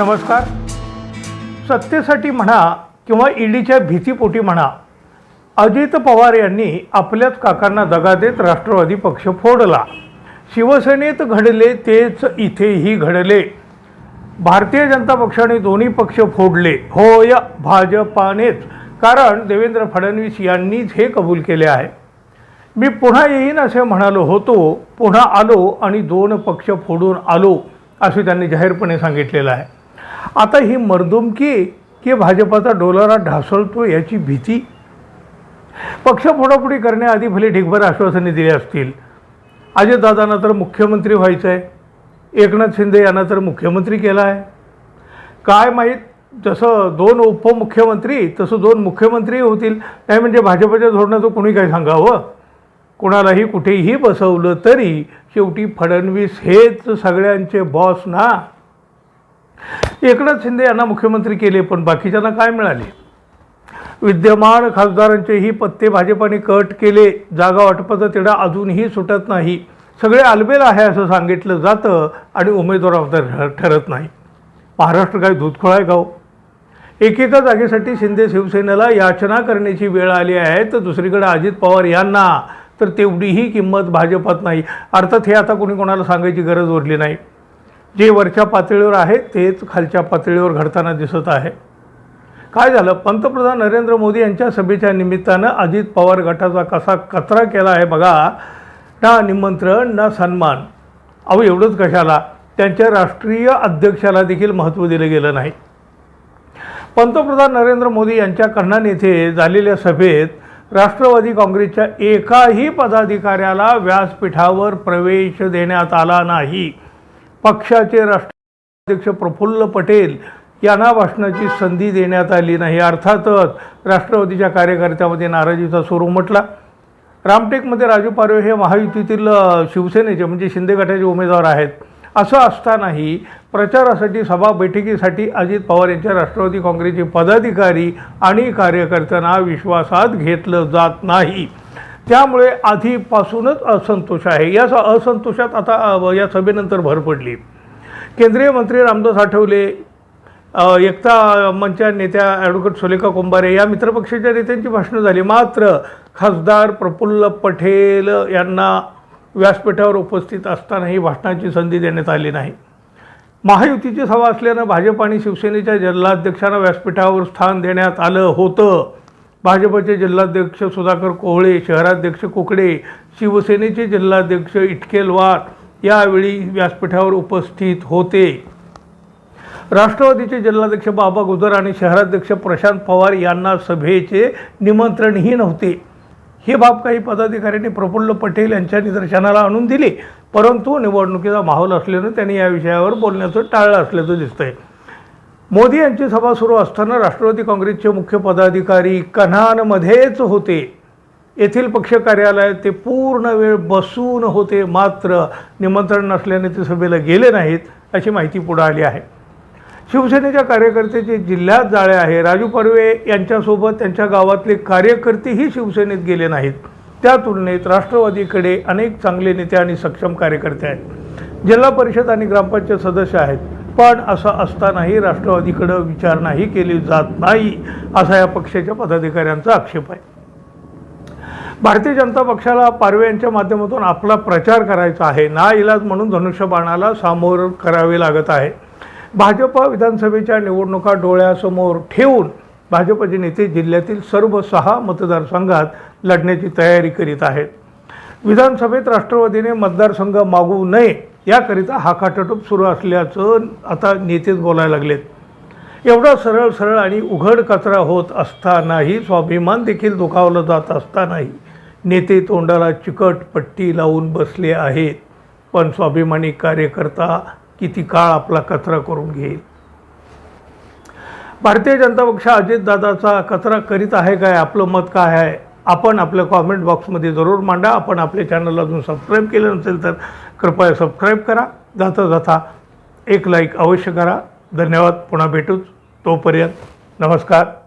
नमस्कार. सत्तेसाठी म्हणा किंवा ईडीच्या भीतीपोटी म्हणा अजित पवार यांनी आपल्याच काकांना दगा देत राष्ट्रवादी पक्ष फोडला. शिवसेनेत घडले तेच इथेही घडले. भारतीय जनता पक्षाने दोन्ही पक्ष फोडले. होय भाजपानेच. कारण देवेंद्र फडणवीस यांनीच हे कबूल केले आहे. मी पुन्हा येईन असे म्हणालो होतो पुन्हा आलो आणि दोन पक्ष फोडून आलो असे त्यांनी जाहीरपणे सांगितलेलं आहे. आता ही मर्दुमकी की भाजपाचा डोलारा ढासळतो याची भीती? पक्ष फोडाफोडी करण्याआधी भले ढिगभर आश्वासने दिली असतील. अजितदादांना तर मुख्यमंत्री व्हायचं आहे एकनाथ शिंदे यांना तर मुख्यमंत्री केला आहे काय माहीत जसं दोन उपमुख्यमंत्री तसं दोन मुख्यमंत्री होतील. नाही म्हणजे भाजपच्या धोरणाचं कोणी काय सांगावं? कोणालाही कुठेही बसवलं तरी शेवटी फडणवीस हेच सगळ्यांचे बॉस ना. एकनाथ शिंदे यांना मुख्यमंत्री केले पण बाकीच्यांना काय मिळाले? विद्यमान खासदारांचेही पत्ते भाजपाने कट केले जागा वाटपाचा तिढा अजूनही सुटत नाही. सगळे आलबेल आहे असं सांगितलं जातं आणि उमेदवार तर ठरत नाही. महाराष्ट्र काय दूधखोळा आहे गाव हो? एकेका जागेसाठी शिंदे शिवसेनेला याचना करण्याची वेळ आली आहे तर दुसरीकडे अजित पवार यांना तर तेवढीही किंमत भाजपात नाही. अर्थात हे आता कोणी कोणाला सांगायची गरज उरली नाही. जे वरच्या पातळीवर आहे तेच खालच्या पातळीवर घडताना दिसत आहे. काय झालं? पंतप्रधान नरेंद्र मोदी यांच्या सभेच्या निमित्तानं अजित पवार गटाचा कसा कचरा केला आहे बघा. ना निमंत्रण ना सन्मान. अहो एवढंच कशाला? त्यांच्या राष्ट्रीय अध्यक्षाला देखील महत्त्व दिलं गेलं नाही. पंतप्रधान नरेंद्र मोदी यांच्या कन्हान येथे झालेल्या सभेत राष्ट्रवादी काँग्रेसच्या एकाही पदाधिकाऱ्याला व्यासपीठावर प्रवेश देण्यात आला नाही. पक्षाचे राष्ट्राध्यक्ष प्रफुल्ल पटेल यांना भाषणाची संधी देण्यात आली नाही. अर्थातच राष्ट्रवादीच्या कार्यकर्त्यामध्ये नाराजीचा सूर उमटला. रामटेकमध्ये राजू पारवे हे महायुतीतील शिवसेनेचे म्हणजे शिंदे गटाचे उमेदवार आहेत. असं असतानाही प्रचारासाठी सभा बैठकीसाठी अजित पवार यांच्या राष्ट्रवादी काँग्रेसचे पदाधिकारी आणि कार्यकर्त्यांना विश्वासात घेतलं जात नाही. त्यामुळे आधीपासूनच असंतोष आहे. या स- असंतोषात आता या सभेनंतर भर पडली. केंद्रीय मंत्री रामदास आठवले एकता मंचा नेत्या ॲडव्होकेट सुलेखा कुंभारे या मित्रपक्षाच्या नेत्यांची भाषणं झाली. मात्र खासदार प्रफुल्ल पटेल यांना व्यासपीठावर उपस्थित असतानाही भाषणाची संधी देण्यात आली नाही. महायुतीची सभा असल्यानं भाजप आणि शिवसेनेच्या जिल्हाध्यक्षांना व्यासपीठावर स्थान देण्यात आलं होतं. भाजपचे जिल्हाध्यक्ष सुधाकर कोहळे शहराध्यक्ष कुकडे शिवसेनेचे जिल्हाध्यक्ष इटकेलवार यावेळी व्यासपीठावर उपस्थित होते. राष्ट्रवादीचे जिल्हाध्यक्ष बाबा गुजर आणि शहराध्यक्ष प्रशांत पवार यांना सभेचे निमंत्रणही नव्हते. ही बाब काही पदाधिकाऱ्यांनी प्रफुल्ल पटेल यांच्या निदर्शनाला आणून दिले. परंतु निवडणुकीचा माहोल असल्यानं त्यांनी या विषयावर बोलण्याचं टाळलं असल्याचं दिसतंय. मोदी यांची सभा सुरू असताना राष्ट्रवादी काँग्रेसचे मुख्य पदाधिकारी कन्हानमध्येच होते. येथील पक्ष कार्यालयात ते पूर्ण वेळ बसून होते मात्र निमंत्रण नसल्याने ते सभेला गेले नाहीत अशी माहिती पुढे आली आहे. शिवसेनेच्या कार्यकर्त्याचे जिल्ह्यात जाळे आहे. राजू पर्वे यांच्यासोबत त्यांच्या गावातले कार्यकर्तेही शिवसेनेत गेले नाहीत. त्या तुलनेत राष्ट्रवादीकडे अनेक चांगले नेते आणि सक्षम कार्यकर्ते आहेत. जिल्हा परिषद आणि ग्रामपंचायत सदस्य आहेत. पण असं असतानाही राष्ट्रवादीकडं विचारणाही केली जात नाही असा या पक्षाच्या पदाधिकाऱ्यांचा आक्षेप आहे. भारतीय जनता पक्षाला पारवे यांच्या माध्यमातून आपला प्रचार करायचा आहे. ना इलाज म्हणून धनुष्यबाणाला सामोर करावे लागत आहे. भाजप विधानसभेच्या निवडणुका डोळ्यासमोर ठेवून भाजपचे नेते जिल्ह्यातील सर्व सहा मतदारसंघात लढण्याची तयारी करीत आहेत. विधानसभेत राष्ट्रवादीने मतदारसंघ मागवू नये याकरिता हा सुरू असल्याचं आता नेतेच बोलायला लागलेत. एवढा सरळ सरळ आणि उघड कचरा होत असतानाही स्वाभिमान देखील दुखावलं जात असतानाही नेते तोंडाला चिकट पट्टी लावून बसले आहेत. पण स्वाभिमानी कार्यकर्ता किती काळ आपला कचरा करून घेईल? भारतीय जनता पक्ष अजितदादाचा कचरा करीत आहे काय? आपलं मत काय आहे? आपण आपल्या कॉमेंट बॉक्समध्ये जरूर मांडा. आपण आपल्या चॅनलला अजून सबस्क्राईब केलं नसेल तर कृपया सबस्क्राईब करा. जाता जाता एक लाईक अवश्य करा. धन्यवाद. पुन्हा भेटूच. तोपर्यंत नमस्कार.